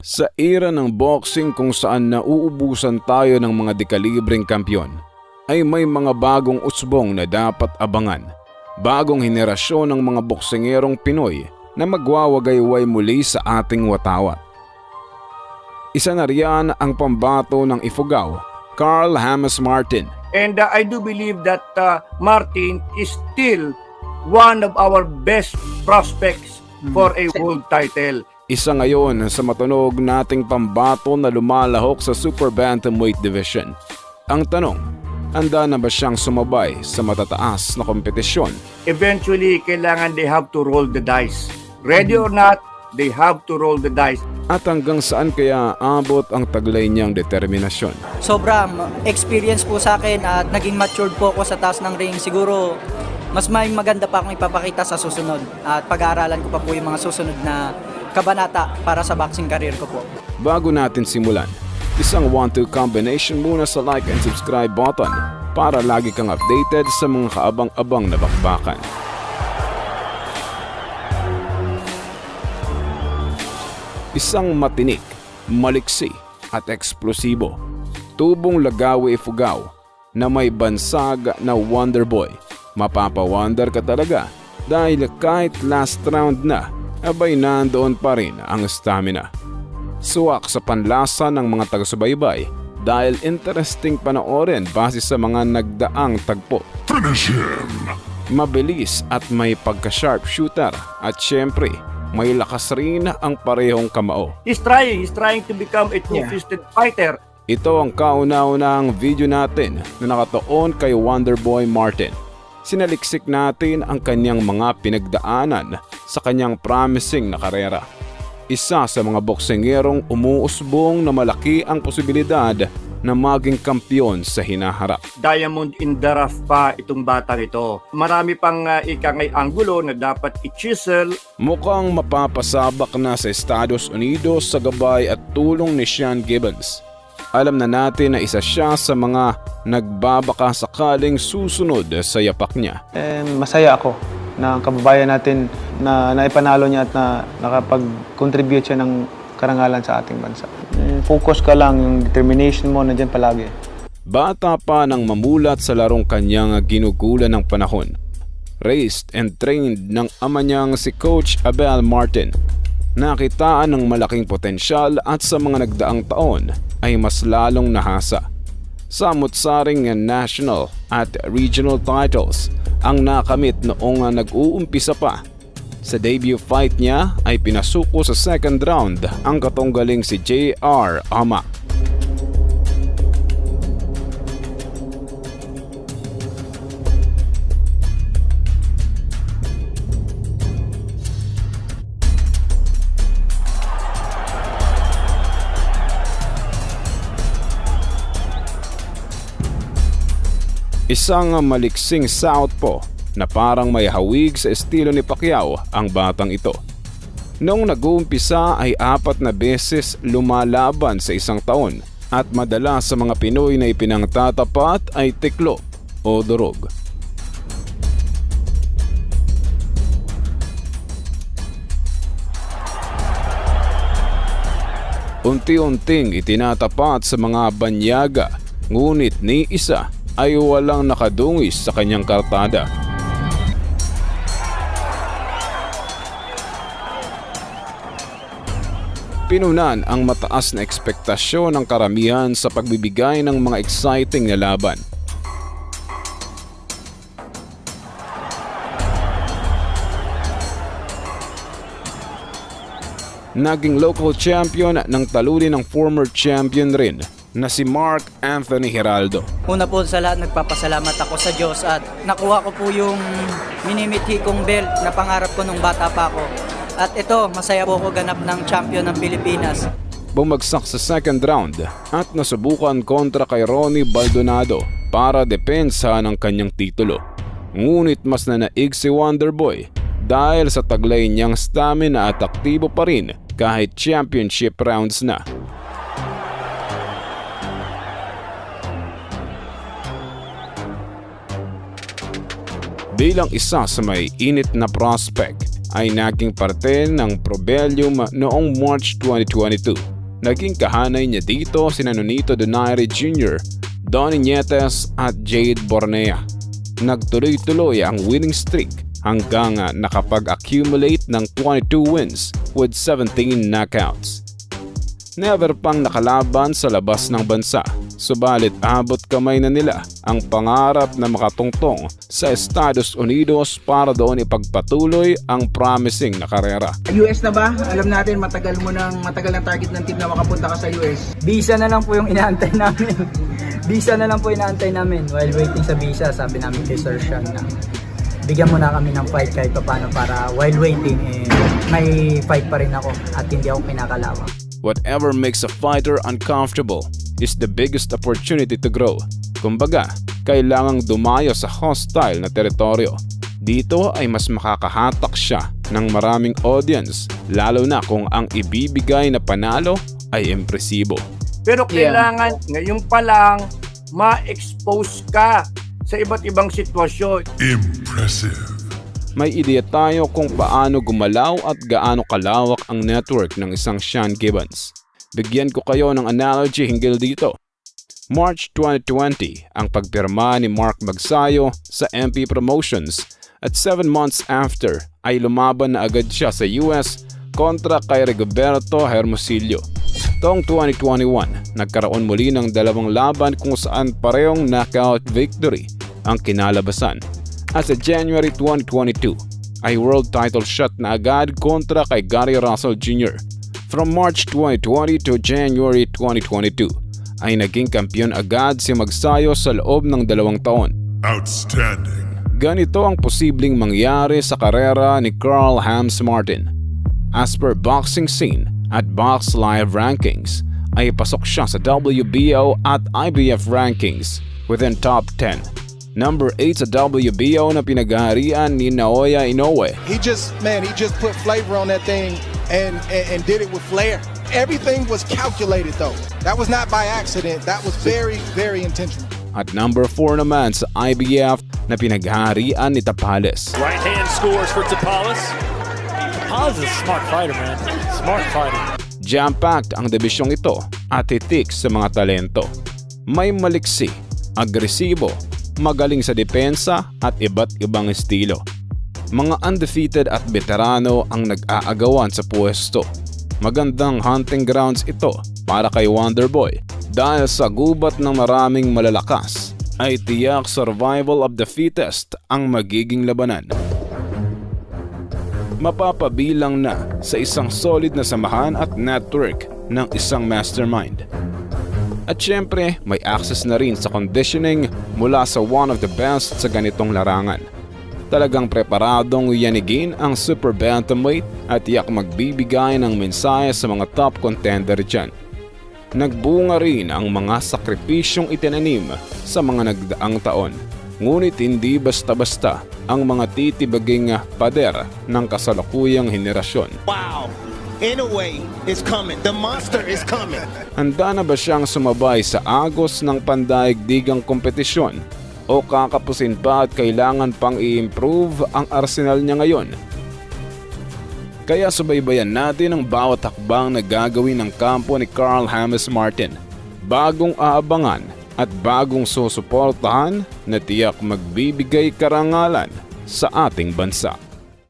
Sa era ng boxing kung saan nauubusan tayo ng mga dekalibreng kampyon, ay may mga bagong usbong na dapat abangan. Bagong henerasyon ng mga boksingerong Pinoy na magwawagayway muli sa ating watawat. Isa na riyan ang pambato ng Ifugao, Carl Hamas Martin. And uh, I do believe that uh, Martin is still one of our best prospects for a world title. Isa ngayon sa matunog nating pambato na lumalahok sa Super Bantamweight Division. Ang tanong, handa na ba siyang sumabay sa matataas na kompetisyon? Eventually, kailangan they have to roll the dice. Ready or not, they have to roll the dice. At hanggang saan kaya abot ang taglay niyang determinasyon? sobrang experience po sa akin at naging matured po ako sa taas ng ring. Siguro mas may maganda pa akong ipapakita sa susunod at pag-aaralan ko pa po yung mga susunod na kabanata para sa boxing career ko po. Bago natin simulan, isang 1-2 combination muna sa like and subscribe button para lagi kang updated sa mga kaabang-abang na bakbakan. Isang matinik, maliksi at eksplosibo. Tubong Lagawi Ifugao na may bansag na Wonder Boy. Mapapawonder ka talaga dahil kahit last round na, abay nandoon pa rin ang stamina. Suwak sa panlasa ng mga taga-subaybay dahil interesting panoorin base sa mga nagdaang tagpo. Mabilis at may pagka-sharp shooter at syempre may lakas rin ang parehong kamao. He's trying. He's trying to become a two-fisted fighter. Ito ang kauna-unahang video natin na nakatuon kay Wonderboy Martin. Sinaliksik natin ang kanyang mga pinagdaanan sa kanyang promising na karera. Isa sa mga boksengerong umuusbong na malaki ang posibilidad na maging kampyon sa hinaharap. Diamond in the rough pa itong batang ito. Marami pang uh, ikangay anggulo na dapat i-chisel. Mukhang mapapasabak na sa Estados Unidos sa gabay at tulong ni Sean Gibbons. Alam na natin na isa siya sa mga nagbabaka sakaling susunod sa yapak niya. Eh, masaya ako na ang kababayan natin na naipanalo niya at na nakapag-contribute siya ng karangalan sa ating bansa. Mm, Focus ka lang, yung determination mo nandyan palagi. Bata pa nang mamulat sa larong kanyang ginugulan ng panahon. Raised and trained ng ama niyang si Coach Abel Martin. Nakitaan ng malaking potensyal at sa mga nagdaang taon ay mas lalong nahasa. Samot-saring national at regional titles ang nakamit noong nag-uumpisa pa. Sa debut fight niya ay pinasuko sa second round ang katunggaling si J.R. Ama. Isang maliksing southpaw na parang may hawig sa estilo ni Pacquiao ang batang ito. Noong nag-uumpisa ay apat na beses lumalaban sa isang taon at madalas sa mga Pinoy na ipinangtatapat ay tiklo o durog. Unti-unting itinatapat sa mga banyaga ngunit ni isa ay walang nakadungis sa kanyang kartada. Pinunan ang mataas na ekspektasyon ng karamihan sa pagbibigay ng mga exciting na laban. Naging local champion ng taluli ng former champion rin na si Mark Anthony Heraldo. Una po sa lahat, nagpapasalamat ako sa Diyos at nakuha ko po yung minimithi kong belt na pangarap ko nung bata pa ako. At ito, masaya po ako ganap ng champion ng Pilipinas. Bumagsak sa second round at nasubukan kontra kay Ronnie Baldonado para depensa ng kanyang titulo. Ngunit mas nanaig si Wonderboy dahil sa taglay niyang stamina at aktibo pa rin kahit championship rounds na. Bilang isa sa may init na prospect, ay naging parte ng Probelium noong March 2022. Naging kahanay niya dito si Nonito Donaire Jr., Donnie Nietes at Jade Bornea. Nagtuloy-tuloy ang winning streak hanggang nakapag-accumulate ng 22 wins with 17 knockouts. Never pang nakalaban sa labas ng bansa, subalit abot kamay na nila ang pangarap na makatungtong sa Estados Unidos para doon ipagpatuloy ang promising na karera. US na ba? Alam natin matagal mo nang matagal ng target ng team na makapunta ka sa US. Visa na lang po yung inaantay namin. visa na lang po inaantay namin. While waiting sa visa, sabi namin kay Sir Sean na bigyan mo na kami ng fight kahit paano para while waiting eh, may fight pa rin ako at hindi ako kinakalawang. Whatever makes a fighter uncomfortable is the biggest opportunity to grow. Kumbaga, kailangang dumayo sa hostile na teritoryo. Dito ay mas makakahatak siya ng maraming audience, lalo na kung ang ibibigay na panalo ay impresibo. Pero kailangan ngayon pa lang ma-expose ka sa iba't ibang sitwasyon. Impressive. May ideya tayo kung paano gumalaw at gaano kalawak ang network ng isang Sean Gibbons. Bigyan ko kayo ng analogy hinggil dito. March 2020 ang pagpirma ni Mark Magsayo sa MP Promotions at 7 months after ay lumaban na agad siya sa US kontra kay Rigoberto Hermosillo. Taong 2021, nagkaroon muli ng dalawang laban kung saan parehong knockout victory ang kinalabasan. At sa January 2022, ay world title shot na agad kontra kay Gary Russell Jr. From March 2020 to January 2022, ay naging kampiyon agad si Magsayo sa loob ng dalawang taon. Outstanding. Ganito ang posibleng mangyari sa karera ni Carl Hams Martin. As per boxing scene at Box Live rankings, ay pasok siya sa WBO at IBF rankings within top 10. Number 8 sa WBO na pinagaharian ni Naoya Inoue. he just man he just put flavor on that thing and, and and did it with flair everything was calculated though that was not by accident that was very very intentional At number 4 naman sa IBF na pinagharian ni Tapales. Right hand scores for Tapalis. Tapalis is a smart fighter, man. Smart fighter. Jam-packed ang dibisyong ito at hitik sa mga talento. May maliksi, agresibo, magaling sa depensa at iba't ibang estilo. Mga undefeated at veterano ang nag-aagawan sa pwesto. Magandang hunting grounds ito para kay Wonderboy dahil sa gubat ng maraming malalakas ay tiyak survival of the fittest ang magiging labanan mapapabilang na sa isang solid na samahan at network ng isang mastermind. At syempre, may access na rin sa conditioning mula sa one of the best sa ganitong larangan. Talagang preparadong yanigin ang super bantamweight at tiyak magbibigay ng mensahe sa mga top contender dyan. Nagbunga rin ang mga sakripisyong itinanim sa mga nagdaang taon. Ngunit hindi basta-basta ang mga titibaging pader ng kasalukuyang henerasyon. Wow. In a way, it's coming. The monster is coming. Handa na ba siyang sumabay sa agos ng pandaigdigang kompetisyon? O kakapusin pa at kailangan pang i-improve ang arsenal niya ngayon? Kaya subaybayan natin ang bawat hakbang na gagawin ng kampo ni Carl Hames Martin. Bagong aabangan at bagong susuportahan na tiyak magbibigay karangalan sa ating bansa.